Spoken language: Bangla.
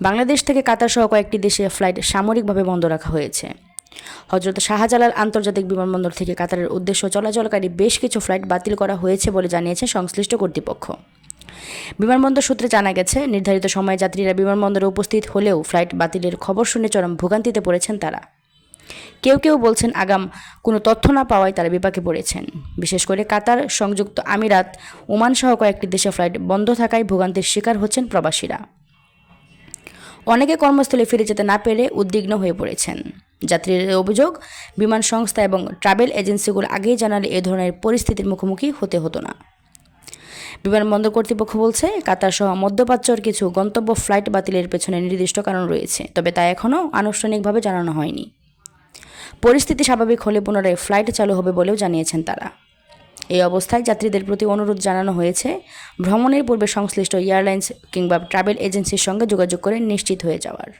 বাংলাদেশ থেকে কাতার সহ কয়েকটি দেশে ফ্লাইট সামরিকভাবে বন্ধ রাখা হয়েছে। হজরত শাহজালাল আন্তর্জাতিক বিমানবন্দর থেকে কাতারের উদ্দেশ্য চলাচলকারী বেশ কিছু ফ্লাইট বাতিল করা হয়েছে বলে জানিয়েছে সংশ্লিষ্ট কর্তৃপক্ষ। বিমানবন্দর সূত্রে জানা গেছে, নির্ধারিত সময়ে যাত্রীরা বিমানবন্দরে উপস্থিত হলেও ফ্লাইট বাতিলের খবর শুনে চরম ভোগান্তিতে পড়েছেন তারা। কেউ কেউ বলছেন আগাম কোনো তথ্য না পাওয়ায় তারা বিপাকে পড়েছেন। বিশেষ করে কাতার, সংযুক্ত আমিরাত ওমান সহ কয়েকটি দেশে ফ্লাইট বন্ধ থাকায় ভোগান্তির শিকার হচ্ছেন প্রবাসীরা। অনেকে কর্মস্থলে ফিরে যেতে না পেরে উদ্বিগ্ন হয়ে পড়েছেন। যাত্রীদের অভিযোগ, বিমান সংস্থা এবং ট্রাভেল এজেন্সিগুলো আগেই জানালে এ ধরনের পরিস্থিতির মুখোমুখি হতে হতো না। বিমানবন্দর কর্তৃপক্ষ বলছে, কাতার সহ মধ্যপ্রাচ্যর কিছু গন্তব্য ফ্লাইট বাতিলের পেছনে নির্দিষ্ট কারণ রয়েছে, তবে তা এখনও আনুষ্ঠানিকভাবে জানানো হয়নি। পরিস্থিতি স্বাভাবিক হলে পুনরায় ফ্লাইট চালু হবে বলেও জানিয়েছেন তারা। এই অবস্থায় যাত্রীদের প্রতি অনুরোধ জানানো হয়েছে। ভ্রমণের পূর্বে সংশ্লিষ্ট এয়ারলাইন্স কিংবা ট্রাভেল এজেন্সির সঙ্গে যোগাযোগ করে নিশ্চিত হয়ে যাওয়ার।